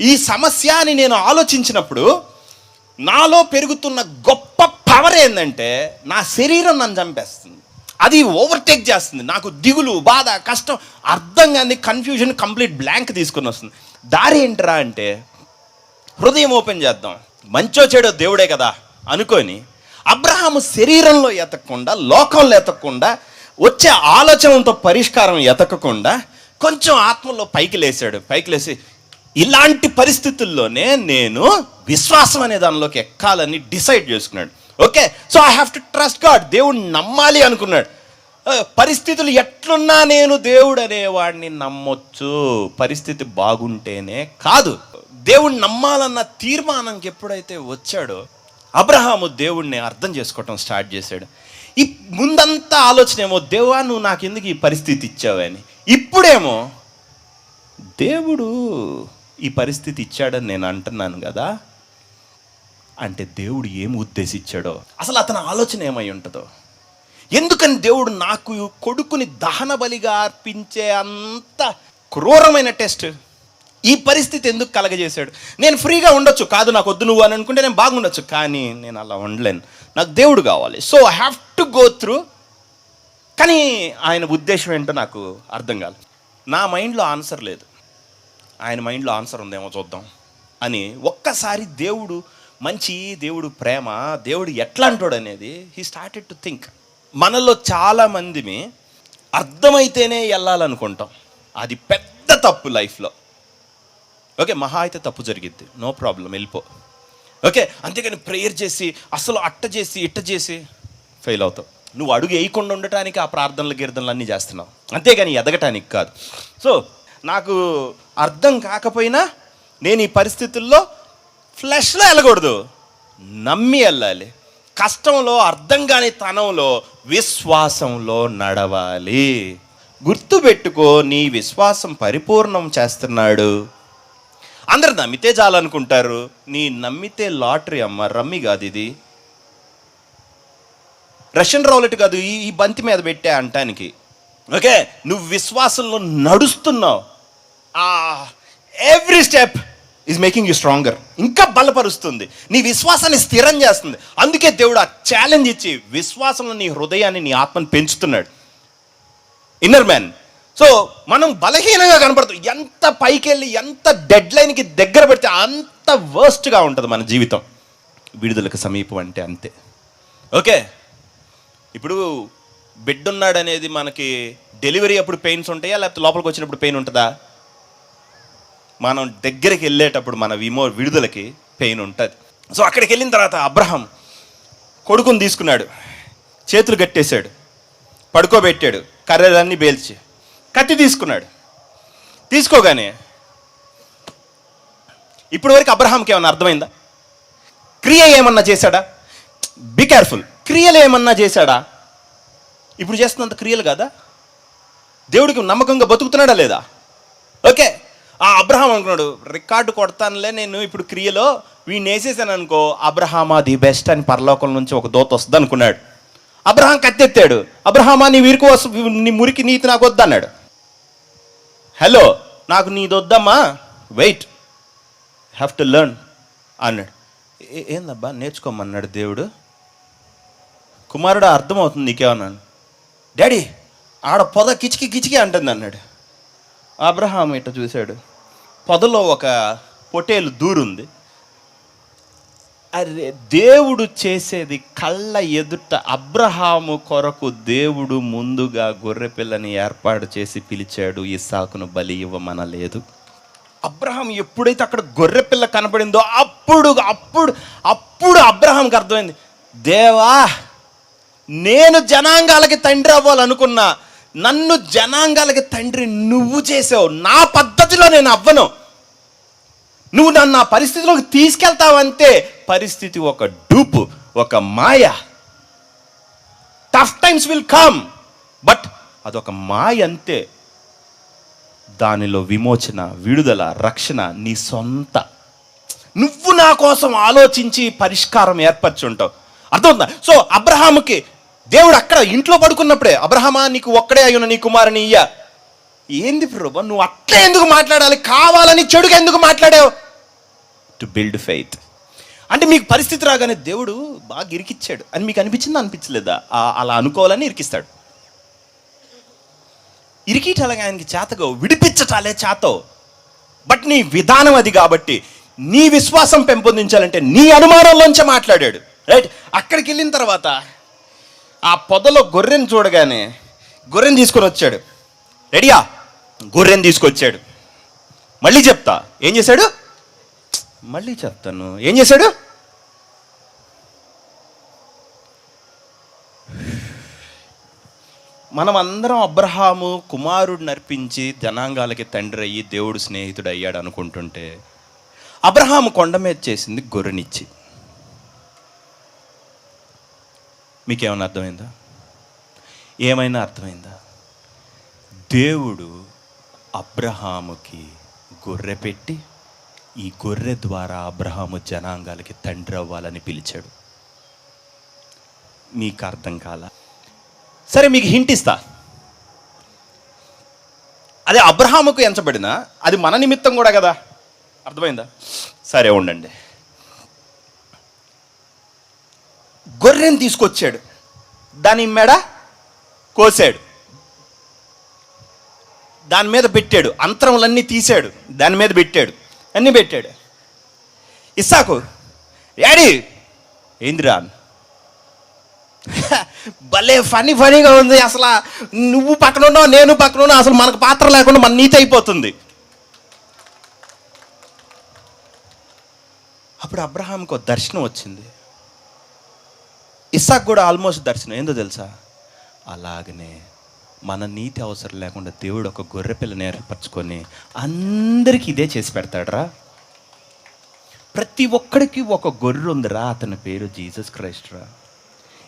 ఈ సమస్య అని నేను ఆలోచించినప్పుడు నాలో పెరుగుతున్న గొప్ప పవర్ ఏంటంటే నా శరీరం నన్ను చంపేస్తుంది. అది ఓవర్టేక్ చేస్తుంది. నాకు దిగులు బాధ కష్టం అర్థం కాని కన్ఫ్యూజన్ కంప్లీట్ బ్లాంక్ తీసుకొని వస్తుంది. దారి ఏంటరా అంటే హృదయం ఓపెన్ చేద్దాం. మంచో చెడో దేవుడే కదా అనుకొని అబ్రహాము శరీరంలో ఎతకకుండా లోకంలో ఎతకకుండా వచ్చే ఆలోచనలతో పరిష్కారం ఎతకకుండా కొంచెం ఆత్మలో పైకి లేచాడు పైకి లేచి ఇలాంటి పరిస్థితుల్లోనే నేను విశ్వాసం అనే దానిలోకి ఎక్కాలని డిసైడ్ చేసుకున్నాడు. Okay so I have to trust God దేవుడిని నమ్మాలి అనుకున్నాడు. పరిస్థితులు ఎట్లున్నా నేను దేవుడు అనేవాడిని నమ్మొచ్చు. పరిస్థితి బాగుంటేనే కాదు. దేవుణ్ణి నమ్మాలన్న తీర్మానంకి ఎప్పుడైతే వచ్చాడో అబ్రహాము దేవుణ్ణి అర్థం చేసుకోవటం స్టార్ట్ చేశాడు. ఈ ముందంతా ఆలోచన ఏమో దేవా నువ్వు నాకెందుకు ఈ పరిస్థితి ఇచ్చావని? ఇప్పుడేమో దేవుడు ఈ పరిస్థితి ఇచ్చాడని నేను అంటున్నాను కదా అంటే దేవుడు ఏం ఉద్దేశించాడో అసలు అతని ఆలోచన ఏమై ఉంటుందో. ఎందుకని దేవుడు నాకు కొడుకుని దహన బలిగా అర్పించే అంత క్రూరమైన టెస్ట్ ఈ పరిస్థితి ఎందుకు కలగజేశాడు? నేను ఫ్రీగా ఉండొచ్చు కాదు నాకు వద్దు నువ్వు అని అనుకుంటే నేను బాగుండొచ్చు కానీ నేను అలా ఉండలేను. నాకు దేవుడు కావాలి. So I have to go through కానీ ఆయన ఉద్దేశం ఏంటో నాకు అర్థం కాలేదు. నా మైండ్లో ఆన్సర్ లేదు. ఆయన మైండ్లో ఆన్సర్ ఉందేమో చూద్దాం అని ఒక్కసారి దేవుడు మంచి దేవుడు ప్రేమ దేవుడు ఎట్లా అంటాడు అనేది హీ స్టార్టెడ్ టు థింక్ మనలో చాలామందిని అర్థమైతేనే వెళ్ళాలనుకుంటాం అది పెద్ద తప్పు లైఫ్లో. ఓకే మహా అయితే తప్పు జరిగిద్ది. నో ప్రాబ్లం వెళ్ళిపో. ఓకే అంతేగాని ప్రేయర్ చేసి అసలు అట్ట చేసి ఇట్ట చేసి ఫెయిల్ అవుతావు నువ్వు అడుగు వేయకుండా ఉండటానికి ఆ ప్రార్థనలు గీర్దనలు అన్నీ చేస్తున్నావు. అంతేగాని ఎదగటానికి కాదు. సో నాకు అర్థం కాకపోయినా నేను ఈ పరిస్థితుల్లో ఫ్లెష్లో వెళ్ళకూడదు. నమ్మి వెళ్ళాలి. కష్టంలో అర్థం కాని తనంలో విశ్వాసంలో నడవాలి. గుర్తుపెట్టుకో నీ విశ్వాసం పరిపూర్ణం చేస్తున్నాడు. అందరు నమ్మితే చాలనుకుంటారు. నీ నమ్మితే లాటరీ అమ్మ రమ్మి కాదు ఇది. రష్యన్ రౌలెట్ కాదు ఈ ఈ బంతి మీద పెట్టే అంటానికి. ఓకే? నువ్వు విశ్వాసంలో నడుస్తున్నావు. Every step is making you stronger ఇంకా బలపరుస్తుంది. నీ విశ్వాసాన్ని స్థిరం చేస్తుంది. అందుకే దేవుడు ఆ ఛాలెంజ్ ఇచ్చి విశ్వాసంలో నీ హృదయాన్ని నీ ఆత్మను పెంచుతున్నాడు. ఇన్నర్ మ్యాన్ సో మనం బలహీనంగా కనపడుతుంది ఎంత పైకి వెళ్ళి ఎంత డెడ్ లైన్కి దగ్గర పెడితే అంత వర్స్ట్గా ఉంటుంది మన జీవితం. విడుదలకు సమీపం అంటే అంతే. ఓకే ఇప్పుడు బిడ్డ ఉన్నాడు అనేది మనకి డెలివరీ అప్పుడు పెయిన్స్ ఉంటాయా? లేకపోతే లోపలికి వచ్చినప్పుడు పెయిన్ ఉంటుందా? మనం దగ్గరికి వెళ్ళేటప్పుడు మన విమో విడుదలకి పెయిన్ ఉంటుంది. సో అక్కడికి వెళ్ళిన తర్వాత అబ్రహం కొడుకుని తీసుకున్నాడు. చేతులు కట్టేశాడు. పడుకోబెట్టాడు. కర్రలన్నీ పేల్చి కత్తి తీసుకున్నాడు. తీసుకోగానే ఇప్పుడు వరకు అబ్రహాంకి ఏమన్నా అర్థమైందా? క్రియ ఏమన్నా చేశాడా? బి కేర్ఫుల్ క్రియలు ఏమన్నా చేశాడా? ఇప్పుడు చేస్తున్నంత క్రియలు కదా? దేవుడికి నమ్మకంగా బతుకుతున్నాడా లేదా? ఓకే. ఆ అబ్రహాం అనుకున్నాడు రికార్డు కొడతానులే నేను ఇప్పుడు క్రియలో వీడిని వేసేసాను అనుకో అబ్రహామా ది బెస్ట్ అని పరలోకం నుంచి ఒక దోత వస్తుంది అనుకున్నాడు. అబ్రహాం కత్తెత్తాడు అబ్రహామా నీ వీరికి వస్తు నీ మురికి నీతి నాకు వద్దన్నాడు హలో నాకు నీది వద్దమ్మా వెయిట్ హ్యావ్ టు లెర్న్ అన్నాడు. ఏందబ్బా నేర్చుకోమన్నాడు దేవుడు. కుమారుడు అర్థమవుతుంది నీకేమన్నాను. డాడీ ఆడ పొద కిచికి కిచికి అంటుంది అన్నాడు. అబ్రహాం ఇట్ట చూశాడు. పొదలో ఒక పొటేలు దూరుంది. అరే దేవుడు చేసేది కళ్ళ ఎదుట అబ్రహాము కొరకు దేవుడు ముందుగా గొర్రె పిల్లని ఏర్పాటు చేసి పిలిచాడు ఇస్సాకును బలి ఇవ్వమనలేదు. అబ్రహాం ఎప్పుడైతే అక్కడ గొర్రెపిల్ల కనపడిందో అప్పుడు అప్పుడు అప్పుడు అబ్రహాంకి అర్థమైంది దేవా నేను జనాంగాలకి తండ్రి అవ్వాలనుకున్నా నన్ను జనాంగాలకి తండ్రి నువ్వు చేసావు. నా పద్ధతిలో నేను అవ్వను. నువ్వు నన్ను నా పరిస్థితిలోకి తీసుకెళ్తావంతే పరిస్థితి ఒక డూపు ఒక మాయ. Tough times will come but అదొక మాయ అంతే. దానిలో విమోచన విడుదల రక్షణ నీ సొంత. నువ్వు నా కోసం ఆలోచించి పరిష్కారం ఏర్పరచుంటావు. అర్థమవుతుందా? సో అబ్రహాముకి దేవుడు అక్కడ ఇంట్లో పడుకున్నప్పుడే అబ్రహమా నీకు ఒక్కడే అయ్యున్న నీ కుమారుని ఇయ్య. ఏంది ప్రభా నువ్వు అట్లే ఎందుకు మాట్లాడాలి? కావాలని చెడుగా ఎందుకు మాట్లాడావు? టు బిల్డ్ ఫెయిత్ అంటే మీకు పరిస్థితి రాగానే దేవుడు బాగా ఇరికిచ్చాడు. అని మీకు అనిపించిందా అనిపించలేదా? ఆ- అలా అనుకోవాలని ఇరికిస్తాడు. ఇరికిటాలగా ఆయనకి చేతగో విడిపించటాలే చేతో. బట్ నీ విధానం అది కాబట్టి నీ విశ్వాసం పెంపొందించాలంటే నీ అనుమానంలోంచే మాట్లాడాడు. రైట్? అక్కడికి వెళ్ళిన తర్వాత ఆ పొదలో గొర్రెని చూడగానే గొర్రెని తీసుకొని వచ్చాడు. రెడీయా? గొర్రెని తీసుకొచ్చాడు. మళ్ళీ చెప్తా. ఏం చేశాడు? మళ్ళీ చెప్తాను. ఏం చేశాడు? మనం అందరం అబ్రహాము కుమారుడు నర్పించి జనాంగాలకి తండ్రి అయ్యి దేవుడు స్నేహితుడు అయ్యాడు అనుకుంటుంటే అబ్రహాము కొండ మీద చేసింది గొర్రెనిచ్చి. మీకేమైనా అర్థమైందా? ఏమైనా అర్థమైందా? దేవుడు అబ్రహాముకి గొర్రె పెట్టి ఈ గొర్రె ద్వారా అబ్రహాము జనాంగాలకి తండ్రి అవ్వాలని పిలిచాడు. మీకు అర్థం కాల? సరే మీకు హింట్ ఇస్తా. అదే అబ్రహాముకు ఎంచబడిన అది మన నిమిత్తం కూడా కదా? అర్థమైందా? సరే ఉండండి. గొర్రెని తీసుకొచ్చాడు. దాని మెడ కోసాడు. దాని మీద పెట్టాడు. అంతరములన్నీ తీశాడు దాని మీద పెట్టాడు. అన్నీ పెట్టాడు. ఇస్సాకు యాడీ ఏందిరా? భలే ఫనీ ఫనీగా ఉంది అసలు. నువ్వు పక్కన ఉన్నావు నేను పక్కన ఉన్నావు. అసలు మనకు పాత్ర లేకుండా మన నీతి అయిపోతుంది. అప్పుడు అబ్రహాంకు దర్శనం వచ్చింది. ఇస్సాక్ కూడా ఆల్మోస్ట్ దర్శనం. ఏందో తెలుసా? అలాగనే మన నీతి అవసరం లేకుండా దేవుడు ఒక గొర్రె పిల్లని ఏర్పరచుకొని అందరికీ ఇదే చేసి పెడతాడరా. ప్రతి ఒక్కడికి ఒక గొర్రె ఉందిరా అతని పేరు జీసస్ క్రైస్ట్ రా.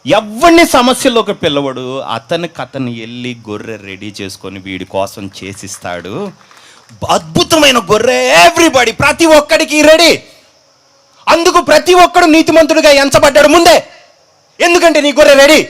ఎవరిని ఒక పిల్లవాడు అతనికి అతను వెళ్ళి గొర్రె రెడీ చేసుకొని వీడి కోసం చేసిస్తాడు. అద్భుతమైన గొర్రె ఎవ్రీబడి ప్రతి ఒక్కడికి రెడీ అందుకు ప్రతి ఒక్కడు నీతిమంతుడిగా ఎంచబడ్డాడు. ముందే ఎందుకంటే నీ గొర్రె రెడీ?